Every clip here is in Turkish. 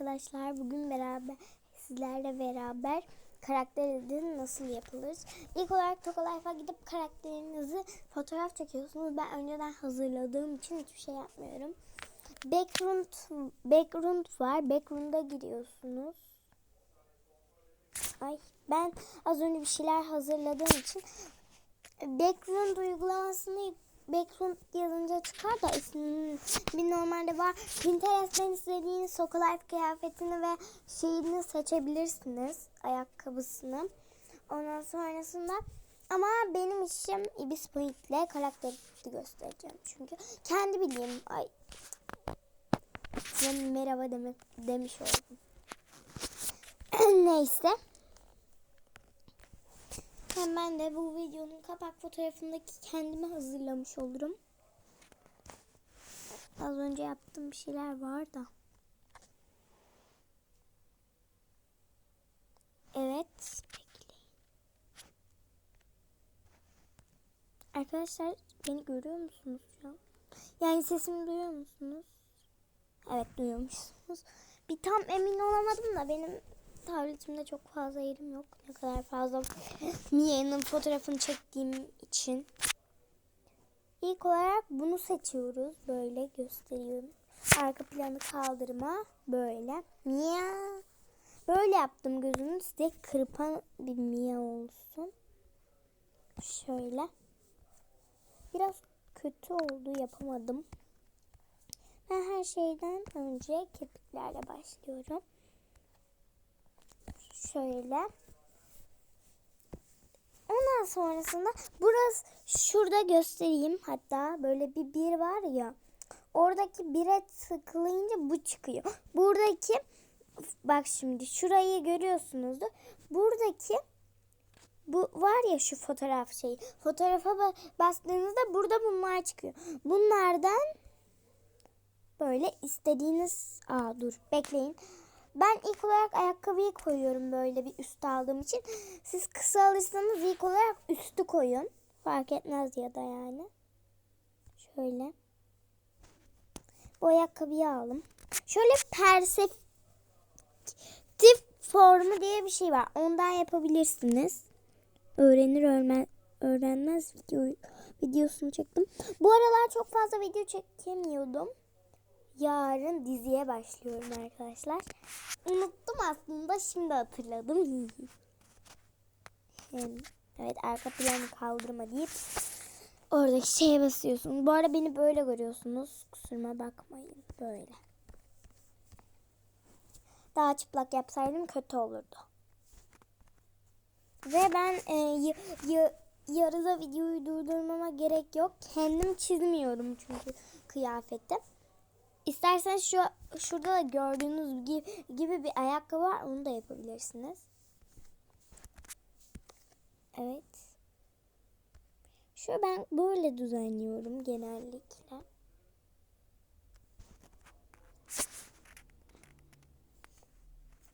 arkadaşlar. Bugün beraber sizlerle beraber karakter edin nasıl yapılır? İlk olarak Tokalife'a gidip karakterinizi fotoğraf çekiyorsunuz. Ben önceden hazırladığım için hiçbir şey yapmıyorum. Background, background var. Background'a giriyorsunuz. Ay ben az önce bir şeyler hazırladığım için background uygulamasını background yazınca çıkar da isminin bir normalde var. Pinterest'ten istediğiniz Sokolife kıyafetini ve şeyini seçebilirsiniz. Ayakkabısını. Ondan sonrasında ama benim işim Ibis Point ile karakteri göstereceğim. Çünkü kendi bildiğim ay size merhaba demek demiş oldum. Neyse. Hemen de bu videonun kapak fotoğrafındaki kendimi hazırlamış olurum. Az önce yaptığım bir şeyler var da. Evet. Bekleyin. Arkadaşlar beni görüyor musunuz? Yani sesimi duyuyor musunuz? Evet duyuyormuşsunuz. Bir tam emin olamadım da benim tabletimde çok fazla yerim yok. Ne kadar fazla Mia'nın fotoğrafını çektiğim için. İlk olarak bunu seçiyoruz. Böyle gösteriyorum. Arka planı kaldırma. Böyle. Mia. Böyle yaptım gözünü. Size kırpan bir Mia olsun. Şöyle. Biraz kötü oldu. Yapamadım. Ben her şeyden önce kirpiklerle başlıyorum şöyle. Ondan sonrasında burası şurada göstereyim. Hatta böyle bir bir var ya. Oradaki bire tıklayınca bu çıkıyor. Buradaki bak şimdi şurayı görüyorsunuzdur. Buradaki bu var ya şu fotoğraf şeyi. Fotoğrafa bastığınızda burada bunlar çıkıyor. Bunlardan böyle istediğiniz aa dur bekleyin. Ben ilk olarak ayakkabıyı koyuyorum böyle bir üst aldığım için. Siz kısa alırsanız ilk olarak üstü koyun. Fark etmez ya da yani. Şöyle. Bu ayakkabıyı aldım. Şöyle perseptif formu diye bir şey var. Ondan yapabilirsiniz. Öğrenir öğrenmez, öğrenmez video, videosunu çektim. Bu aralar çok fazla video çekemiyordum yarın diziye başlıyorum arkadaşlar. Unuttum aslında şimdi hatırladım. evet arka planı kaldırma deyip oradaki şeye basıyorsunuz. Bu arada beni böyle görüyorsunuz. Kusuruma bakmayın böyle. Daha çıplak yapsaydım kötü olurdu. Ve ben e, y- y- yarıda videoyu durdurmama gerek yok. Kendim çizmiyorum çünkü kıyafeti. İsterseniz şu şurada da gördüğünüz gibi, gibi bir ayakkabı var. Onu da yapabilirsiniz. Evet. Şu ben böyle düzenliyorum genellikle.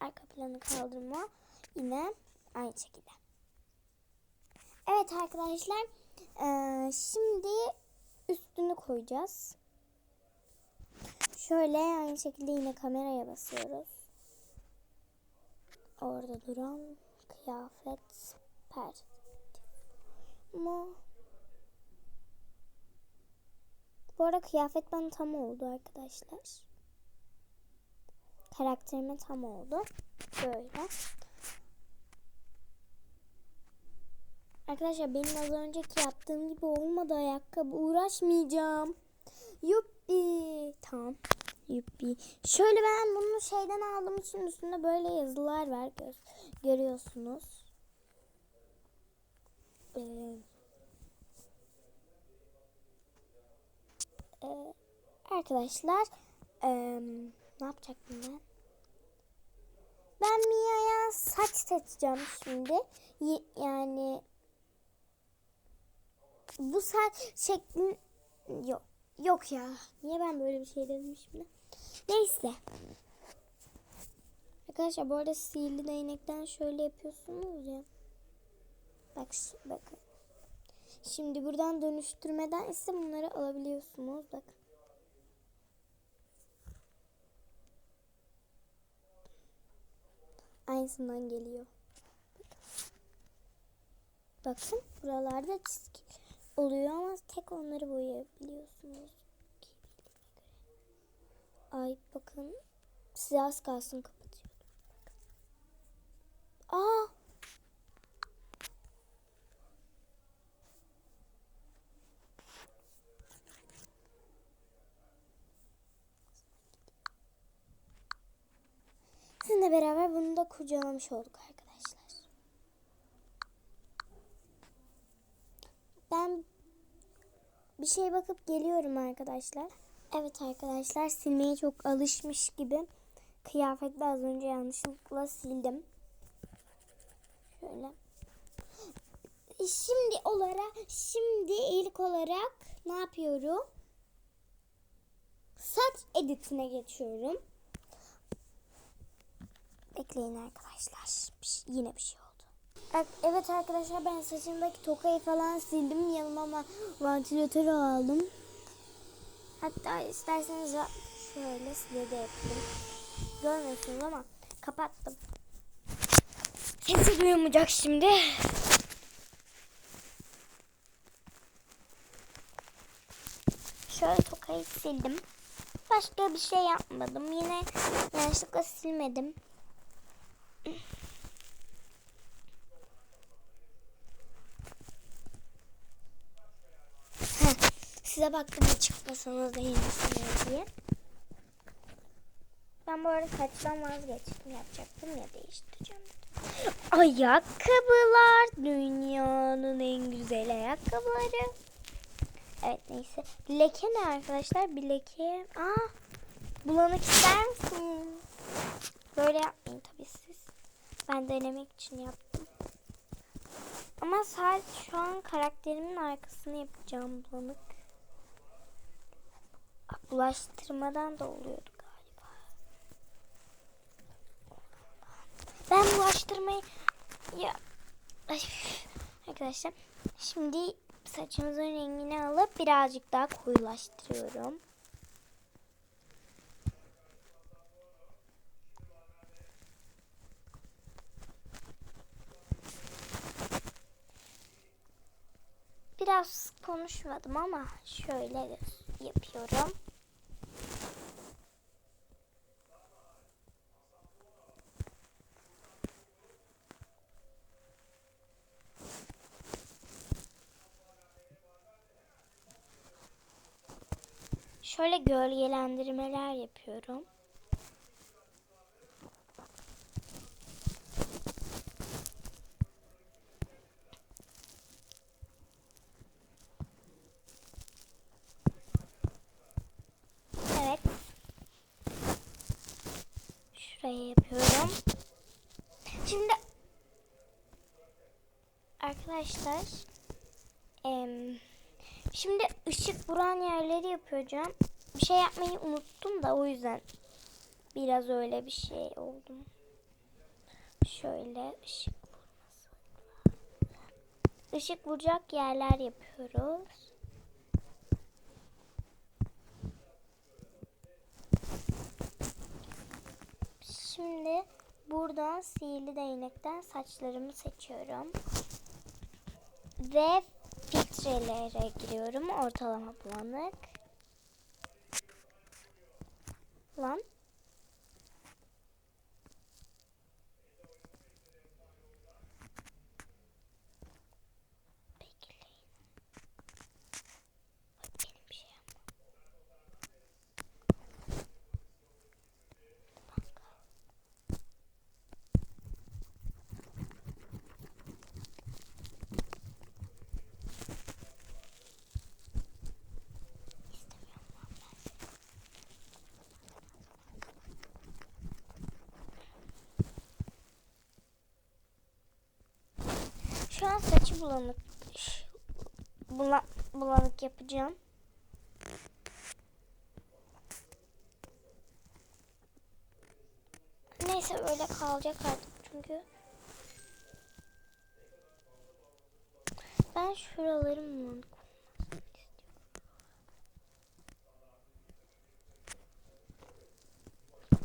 Arka planı kaldırma yine aynı şekilde. Evet arkadaşlar. Şimdi üstünü koyacağız. Şöyle aynı şekilde yine kameraya basıyoruz. Orada duran kıyafet perspektif mu? Bu arada kıyafet bana tam oldu arkadaşlar. Karakterime tam oldu. Böyle. Arkadaşlar benim az önceki yaptığım gibi olmadı ayakkabı. Uğraşmayacağım. Yuppi. Tamam. Yuppi. Şöyle ben bunu şeyden aldığım için üstünde böyle yazılar var. Gör, görüyorsunuz. Ee, e, arkadaşlar e, ne yapacaktım ben? Ben Mia'ya saç seçeceğim şimdi. Y yani bu saç şeklin yok. Yok ya. Niye ben böyle bir şey dedim şimdi? Neyse. Arkadaşlar bu arada sihirli değnekten şöyle yapıyorsunuz ya. Bak bakın. Şimdi buradan dönüştürmeden ise bunları alabiliyorsunuz. Bakın. aynısından geliyor. Bakın buralarda çizgi oluyor ama tek onları boyayabiliyorsunuz. Ay bakın size az kalsın kapatıyordum. Aa Sizinle beraber bunu da kurcalamış olduk arkadaşlar. Ben bir şey bakıp geliyorum arkadaşlar. Evet arkadaşlar silmeye çok alışmış gibi kıyafetle az önce yanlışlıkla sildim. Şöyle. Şimdi olarak şimdi ilk olarak ne yapıyorum? Saç editine geçiyorum. Bekleyin arkadaşlar. Bir şey- yine bir şey oldu. Evet arkadaşlar ben saçımdaki tokayı falan sildim. Yanıma ama vantilatörü aldım. Hatta isterseniz şöyle size de yapayım. Görmüyorsunuz ama kapattım. Sesi duyulmayacak şimdi. Şöyle tokayı sildim. Başka bir şey yapmadım. Yine yanlışlıkla silmedim. Heh, Size baktım çıkmasanız da yenisiniz diye. Ben bu arada saçtan vazgeçtim. Yapacaktım ya değiştireceğim. Ayakkabılar. Dünyanın en güzel ayakkabıları. Evet neyse. Leke ne arkadaşlar? Bir leke. Aa, bulanık ister misin? Böyle yapmayın tabii siz. Ben denemek için yaptım. Ama sadece şu an karakterimin arkasını yapacağım bulanık. Bulaştırmadan da oluyordu galiba. Ben bulaştırmayı ya arkadaşlar şimdi saçımızın rengini alıp birazcık daha koyulaştırıyorum. Biraz konuşmadım ama şöyle yapıyorum. Şöyle gölgelendirmeler yapıyorum. Evet. Şuraya yapıyorum. Şimdi arkadaşlar şimdi ışık vuran yerleri yapacağım. Bir şey yapmayı unuttum da o yüzden biraz öyle bir şey oldum. Şöyle ışık vurması. Işık vuracak yerler yapıyoruz. Şimdi buradan sihirli değnekten saçlarımı seçiyorum. Ve filtrelere giriyorum. Ortalama bulanık. Lan. Bekleyin. Bak benim şey yapmam. İstemiyorum lan ben seni. Şu an saçı bulanık. Bula, bulanık yapacağım. Neyse öyle kalacak artık çünkü. Ben şuraları bulanık.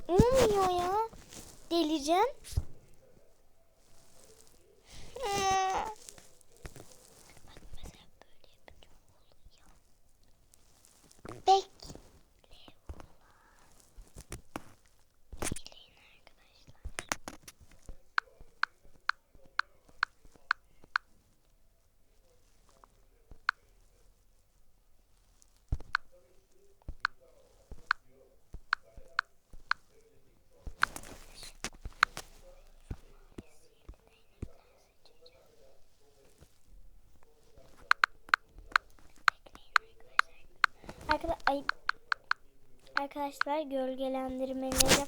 Olmuyor ya. Deleyeceğim. Bek. Arkadaşlar, ay, arkadaşlar gölgelendirmeleri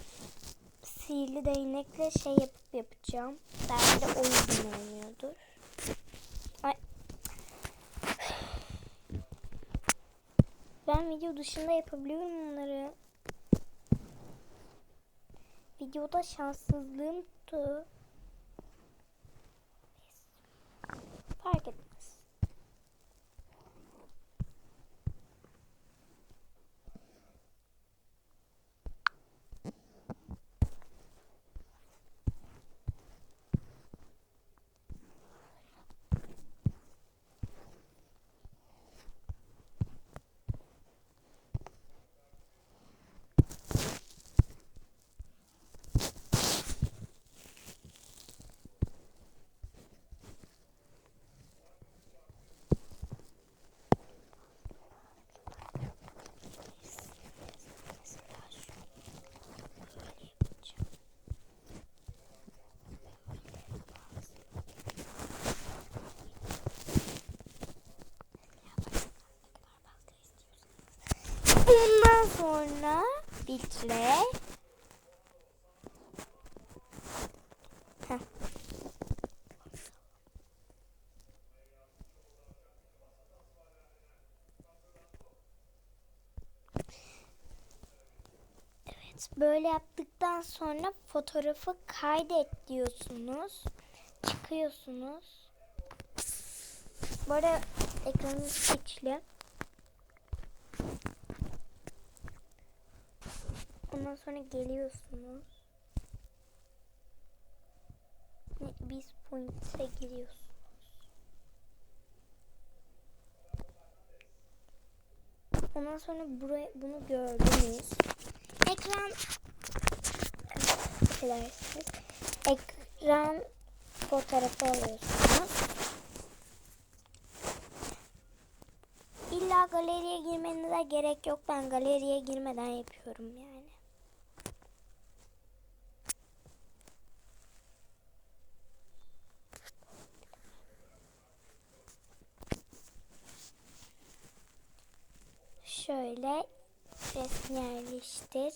sihirli değnekle şey yapıp yapacağım. Belki de o yüzden olmuyordur. Ay. Ben video dışında yapabiliyorum bunları. Videoda şanssızlığım tuttu. Fark etmez. Sonra filtre. Evet, böyle yaptıktan sonra fotoğrafı kaydet diyorsunuz. Çıkıyorsunuz. Bu arada ekranın içli. Ondan sonra geliyorsunuz. Biz point'e giriyorsunuz. Ondan sonra buraya bunu gördünüz. Ekran affedersiniz. Ekran fotoğrafı alıyorsunuz. İlla galeriye girmenize gerek yok. Ben galeriye girmeden yapıyorum yani. Şöyle resim yerleştir.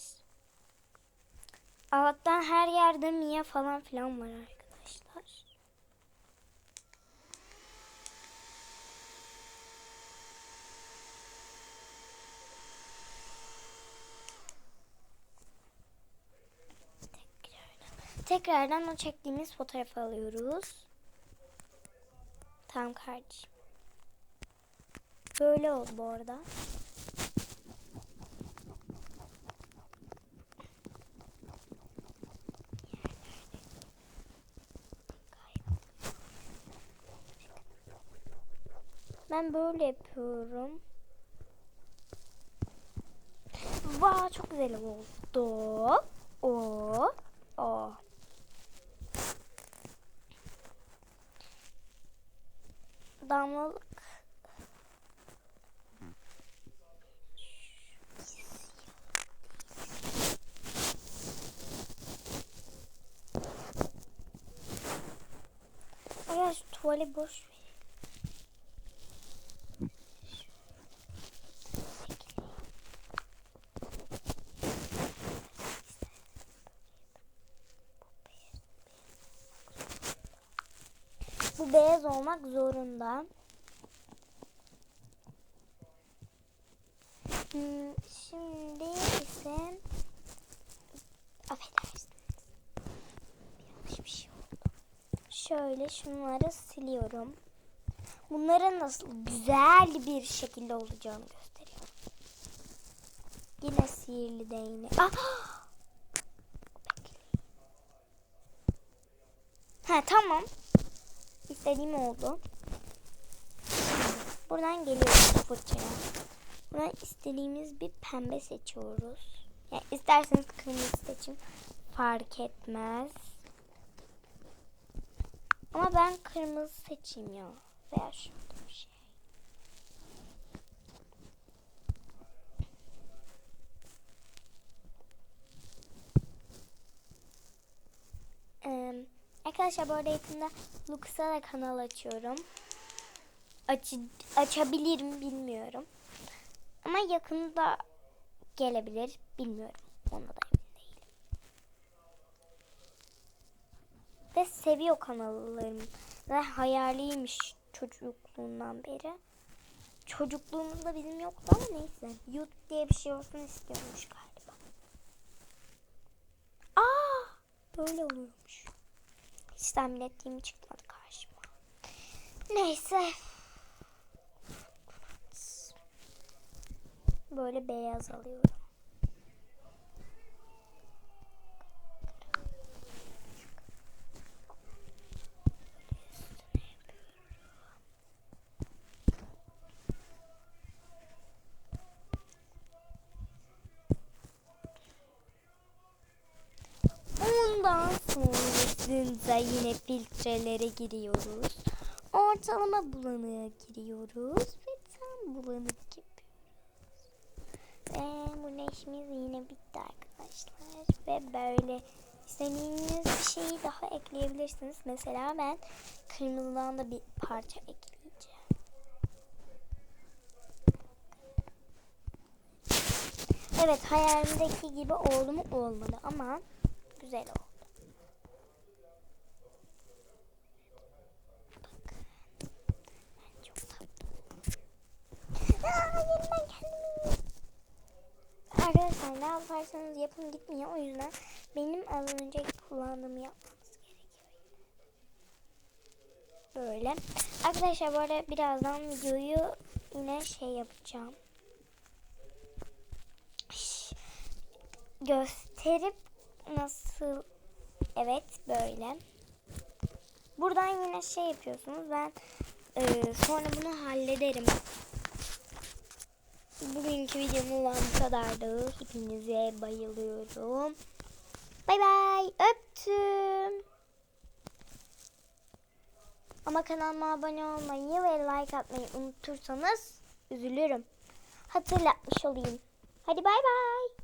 Alttan her yerde Mia falan filan var arkadaşlar. Tekrardan, tekrardan o çektiğimiz fotoğrafı alıyoruz. Tamam kardeşim. Böyle oldu bu arada. Ben böyle yapıyorum. Vay çok güzel oldu. O. O. Damlalık. Şu tuvali boş ver. Beyaz olmak zorunda. Hmm, Şimdi ise affedersiniz. Yanlış bir şey oldu. Şöyle şunları siliyorum. Bunların nasıl güzel bir şekilde olacağını gösteriyorum. Yine sihirli değnek. Ah! Ha tamam. İstediğim oldu. Buradan geliyoruz fırçaya. Buradan istediğimiz bir pembe seçiyoruz. Yani isterseniz kırmızı seçin. Fark etmez. Ama ben kırmızı seçeyim ya. Veya şurada bir şey. Ee, arkadaşlar bu arada yakında Lux'a da kanal açıyorum. Aç, açabilirim bilmiyorum. Ama yakında gelebilir bilmiyorum. Ona da emin değilim. Ve seviyor kanallarımı. Ve hayaliymiş çocukluğundan beri. Çocukluğumuzda bizim yoktu ama neyse. YouTube diye bir şey olsun istiyormuş galiba. Aa, böyle oluyormuş. Hiç tahmin ettiğim çıkmadı karşıma. Neyse. Böyle beyaz alıyorum. Ondan sonrasında yine filtrelere giriyoruz. Ortalama bulanığa giriyoruz ve tam bulanık yapıyoruz. Ve bu neşimiz yine bitti arkadaşlar. Ve böyle istediğiniz bir şeyi daha ekleyebilirsiniz. Mesela ben kırmızıdan da bir parça ekleyeceğim. Evet hayalimdeki gibi oldu mu olmadı ama güzel oldu. Bakın. Ben çok tatlı oldum. Aa, Arkadaşlar ne yaparsanız yapın gitmiyor. O yüzden benim az önce kullandığımı yapmanız gerekiyor. Böyle. Arkadaşlar arada birazdan videoyu yine şey yapacağım. Gösterip nasıl evet böyle buradan yine şey yapıyorsunuz ben e, sonra bunu hallederim bugünkü videomuz bu kadardı. Hepinize bayılıyorum. Bay bay. Öptüm. Ama kanalıma abone olmayı ve like atmayı unutursanız üzülürüm. Hatırlatmış olayım. Hadi bay bay